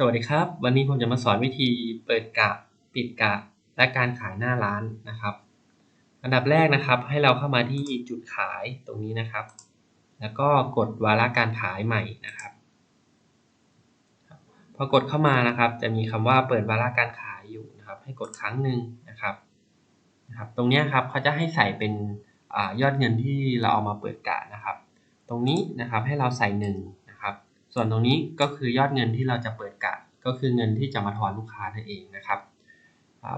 สวัสดีครับ วันนี้ผมจะมาสอนวิธีเปิดกะปิดกะ และการขายหน้าร้านนะครับ อันดับแรกนะครับให้เราเข้ามาที่จุดขายตรงนี้นะครับ แล้วก็กดวาระการขายใหม่นะครับ พอกดเข้ามานะครับ จะมีคำว่าเปิดวาระการขายอยู่นะครับ ให้กดครั้งหนึ่งนะครับนะครับ ตรงนี้ครับเขาจะให้ใส่เป็นอยอดเงินที่เราเอามาเปิดกะนะครับ ตรงนี้นะครับให้เราใส่หนึ่ง ส่วนตรงนี้ก็คือยอดเงินที่เราจะเปิดกะก็คือเงินที่จะมาทอนลูกค้านั่นเองนะครับ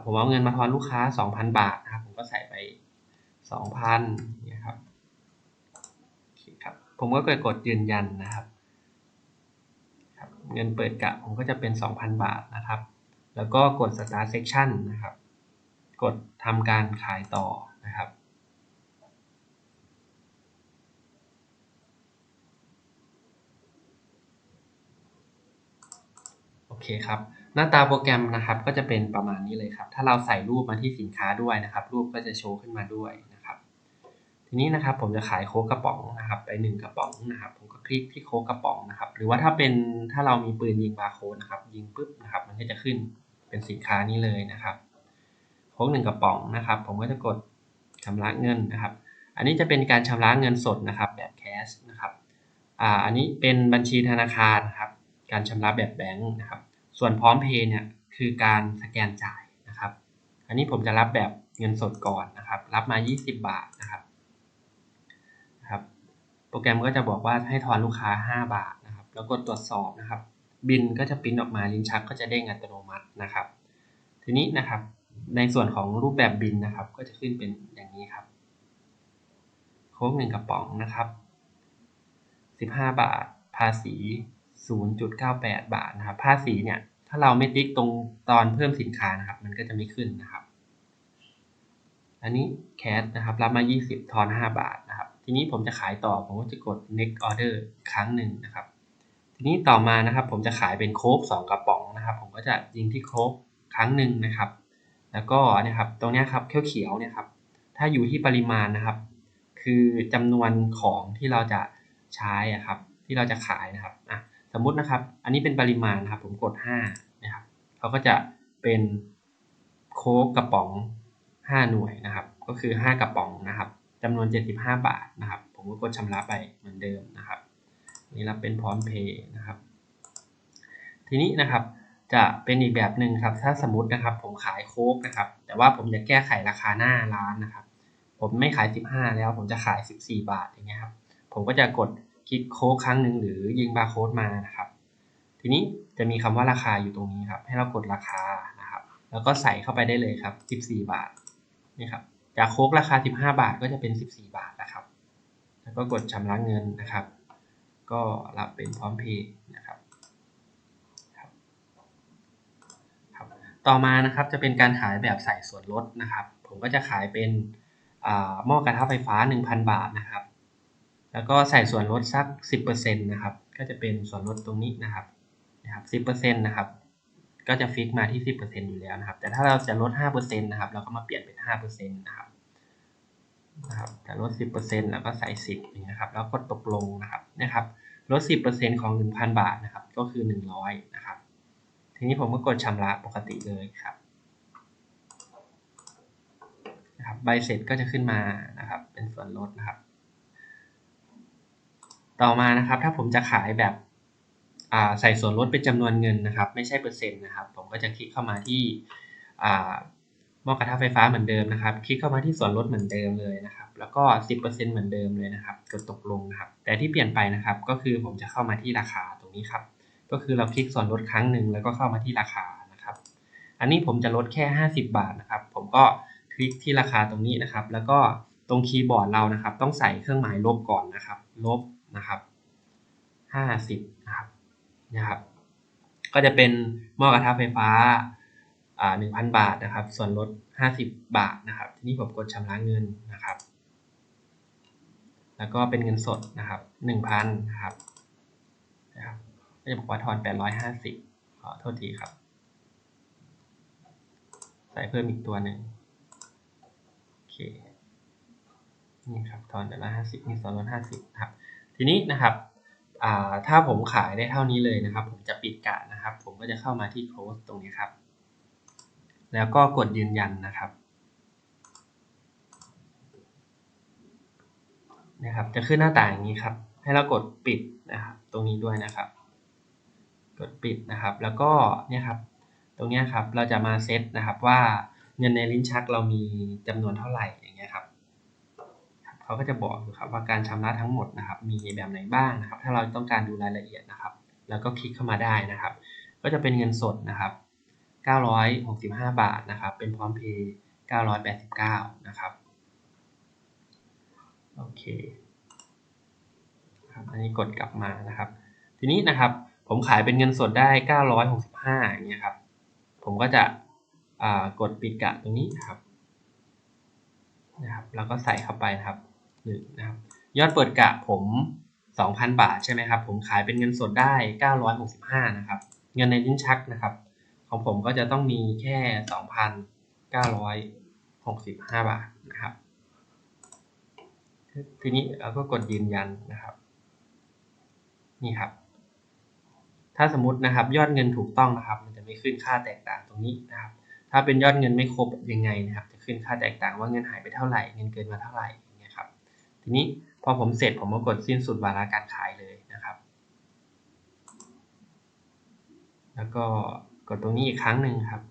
ผมเอาเงินมาทอนลูกค้า 2,000 บาทนะครับผมก็ใส่ไป 2,000นี่ครับโอเคครับผมก็กดยืนยันนะครับเงินเปิดกะผมก็จะเป็น 2,000 บาทนะครับ แล้วก็กด start section นะครับ กดทำการขายต่อนะครับ เคครับ หน้าตาโปรแกรมนะครับก็จะเป็นประมาณนี้เลยครับ ถ้าเราใส่รูปมาที่สินค้าด้วยนะครับ รูปก็จะโชว์ขึ้นมาด้วยนะครับ ทีนี้นะครับผมจะขายโค้กกระป๋องนะครับ ไป 1 กระป๋องนะครับ ผมก็คลิกที่โค้กกระป๋องนะครับ หรือว่าถ้าเป็นถ้าเรามีปืนยิงบาร์โค้ดนะครับ ยิงปุ๊บนะครับ มันก็จะขึ้นเป็นสินค้านี้เลยนะครับโค้กหนึ่งกระป๋องนะครับ ผมก็จะกดชำระเงินนะครับ อันนี้จะเป็นการชำระเงินสดนะครับ แบบแคชนะครับอ่าอันนี้เป็นบัญชีธนาคารครับ การชำระแบบแบงค์นะครับ ส่วนพร้อมเพย์เนี่ยคือการสแกนจ่ายนะครับ อันนี้ผมจะรับแบบเงินสดก่อนนะครับ รับมา 20 บาทนะครับนะครับ โปรแกรมก็จะบอกว่าให้ทอนลูกค้า 5 บาทนะครับ แล้วกดตรวจสอบนะครับ บินก็จะปิ้นออกมาลิ้นชักก็จะเด้งอัตโนมัตินะครับ ทีนี้นะครับในส่วนของรูปแบบบินนะครับ ก็จะขึ้นเป็นอย่างนี้ครับ โค้กหนึ่งกระป๋องนะครับ 15 บาท ภาษี 0.98 บาทนะครับ ภาษีเนี่ย ถ้าเราไม่ติ๊กตรงตอนเพิ่มสินค้านะครับ มันก็จะไม่ขึ้นนะครับ อันนี้แคสนะครับ รับมา 20 ทอน 5 บาทนะครับ ทีนี้ผมจะขายต่อ ผมก็จะกด next order ครั้งหนึ่งนะครับ ทีนี้ต่อมานะครับ ผมจะขายเป็นโค้ก2กระป๋องนะครับ ผมก็จะยิงที่โค้กครั้งหนึ่งนะครับ แล้วก็นะครับ ตรงนี้ครับเขียวๆเนี่ยครับ ถ้าอยู่ที่ปริมาณนะครับ คือจำนวนของที่เราจะใช้อะครับ ที่เราจะขายนะครับอะสมมุตินะครับ อันนี้เป็นปริมาณนะครับ ผมกด 5 เขาก็จะเป็นโค้กกระป๋อง 5 หน่วยนะครับ ก็คือ 5 กระป๋องนะครับจำนวน 75 บาทนะครับ ผมก็กดชำระไปเหมือนเดิมนะครับ นี่เรับเป็นพร้อมเพย์นะครับ ทีนี้นะครับจะเป็นอีกแบบหนึ่งครับ ถ้าสมมตินะครับ ผมขายโค้กนะครับ แต่ว่าผมจะแก้ไขราคาหน้าร้านนะครับ ผมไม่ขาย 15 แล้ว ผมจะขาย 14 บาทอย่างเงี้ยครับ ผมก็จะกดคลิกโค้ดครั้งหนึ่งหรือยิงบาร์โค้ดมานะครับ ทีนี้จะมีคำว่าราคาอยู่ตรงนี้ครับ ให้เรากดราคานะครับ แล้วก็ใส่เข้าไปได้เลยครับ 14 บาทนี่ครับจากโค้กราคา 15 บาทก็จะเป็น 14 บาทนะครับ แล้วก็กดชำระเงินนะครับ ก็รับเป็นพร้อมเพย์นะครับต่อมานะครับจะเป็นการขายแบบใส่ส่วนลดนะครับ ผมก็จะขายเป็นหม้อกระทะไฟฟ้า 1,000 บาทนะครับ แล้วก็ใส่ส่วนลดสัก 10%นะครับ ก็จะเป็นส่วนลดตรงนี้นะครับ นะครับ10%นะครับ ก็จะฟิกมาที่10%อยู่แล้วนะครับ แต่ถ้าเราจะลด5%นะครับ เราก็มาเปลี่ยนเป็น5%นะครับนะครับจะลด10%แล้วก็ใส่10อย่างนี้ครับ แล้วก็ตกลงนะครับนะครับ ลด10%ของ1,000บาทนะครับ ก็คือ100นะครับ ทีนี้ผมก็กดชำระปกติเลยครับนะครับ ใบเสร็จก็จะขึ้นมานะครับ เป็นส่วนลดนะครับ ต่อมานะครับ ถ้าผมจะขายแบบ ใส่ส่วนลดเป็นจำนวนเงินนะครับ ไม่ใช่เปอร์เซ็นต์นะครับ ผมก็จะคลิกเข้ามาที่หม้อกระทะไฟฟ้าเหมือนเดิมนะครับ คลิกเข้ามาที่ส่วนลดเหมือนเดิมเลยนะครับ แล้วก็ 10%เหมือนเดิมเลยนะครับ กดตกลงนะครับ แต่ที่เปลี่ยนไปนะครับ ก็คือผมจะเข้ามาที่ราคาตรงนี้ครับ ก็คือเราคลิกส่วนลดครั้งหนึ่งแล้วก็เข้ามาที่ราคานะครับ อันนี้ผมจะลดแค่ 50 บาทนะครับ ผมก็คลิกที่ราคาตรงนี้นะครับ แล้วก็ตรงคีย์บอร์ดเรานะครับ ต้องใส่เครื่องหมายลบก่อนนะครับ ลบนะครับห้าสิบนะครับ นะครับ ก็จะเป็นหม้อกระทะไฟฟ้าอ่าหนึ่งพันบาทนะครับ ส่วนลดห้าสิบบาทนะครับ ทีนี้ผมกดชำระเงินนะครับ แล้วก็เป็นเงินสดนะครับหนึ่งพันะครับนะครับก็จะบอกว่าทอนแปดร้อยห้าสิบขอโทษทีครับ ใส่เพิ่มอีกตัวหนึ่งโอเคนี่ครับทอนแปดร้อยห้าสิบมีส่วนลดห้าสิบครับ ทีนี้นะครับ ถ้าผมขายได้เท่านี้เลยนะครับ ผมจะปิดกะนะครับ ผมก็จะเข้ามาที่ close ตรงนี้ครับ แล้วก็กดยืนยันนะครับนะครับ จะขึ้นหน้าต่างอย่างนี้ครับ ให้เรากดปิดนะครับ ตรงนี้ด้วยนะครับ กดปิดนะครับ แล้วก็เนี่ยครับ ตรงนี้ครับ เราจะมาเซตนะครับว่าเงินในลิ้นชักเรามีจำนวนเท่าไหร่อย่างเงี้ยครับ เขาก็จะบอกอยู่ครับว่าการชำระทั้งหมดนะครับ มีแบบไหนบ้างนะครับ ถ้าเราต้องการดูรายละเอียดนะครับ แล้วก็คลิกเข้ามาได้นะครับ ก็จะเป็นเงินสดนะครับ 965 บาทนะครับ เป็นพร้อมเพย์989 นะครับโอเคครับอันนี้กดกลับมานะครับ ทีนี้นะครับผมขายเป็นเงินสดได้ 965อย่างเงี้ยครับ ผมก็จะกดปิดกะตรงนี้นะครับนะครับ แล้วก็ใส่เข้าไปนะครับ หนึ่งนะครับยอดเปิดกะผม 2,000 บาทใช่ไหมครับ ผมขายเป็นเงินสดได้ 965 นะครับ เงินในลิ้นชักนะครับ ของผมก็จะต้องมีแค่ 2,965 บาทนะครับ ทีนี้เราก็กดยืนยันนะครับ นี่ครับ ถ้าสมมตินะครับ ยอดเงินถูกต้องนะครับ มันจะไม่ขึ้นค่าแตกต่างตรงนี้นะครับ ถ้าเป็นยอดเงินไม่ครบยังไงนะครับ จะขึ้นค่าแตกต่างว่าเงินหายไปเท่าไหร่ เงินเกินมาเท่าไหร่ ทีนี้พอผมเสร็จผมก็กดสิ้นสุดวาระการขายเลยนะครับ แล้วก็กดตรงนี้อีกครั้งหนึ่งครับ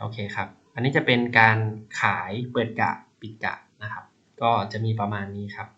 โอเคครับ อันนี้จะเป็นการขายเปิดกะปิดกะนะครับ ก็จะมีประมาณนี้ครับ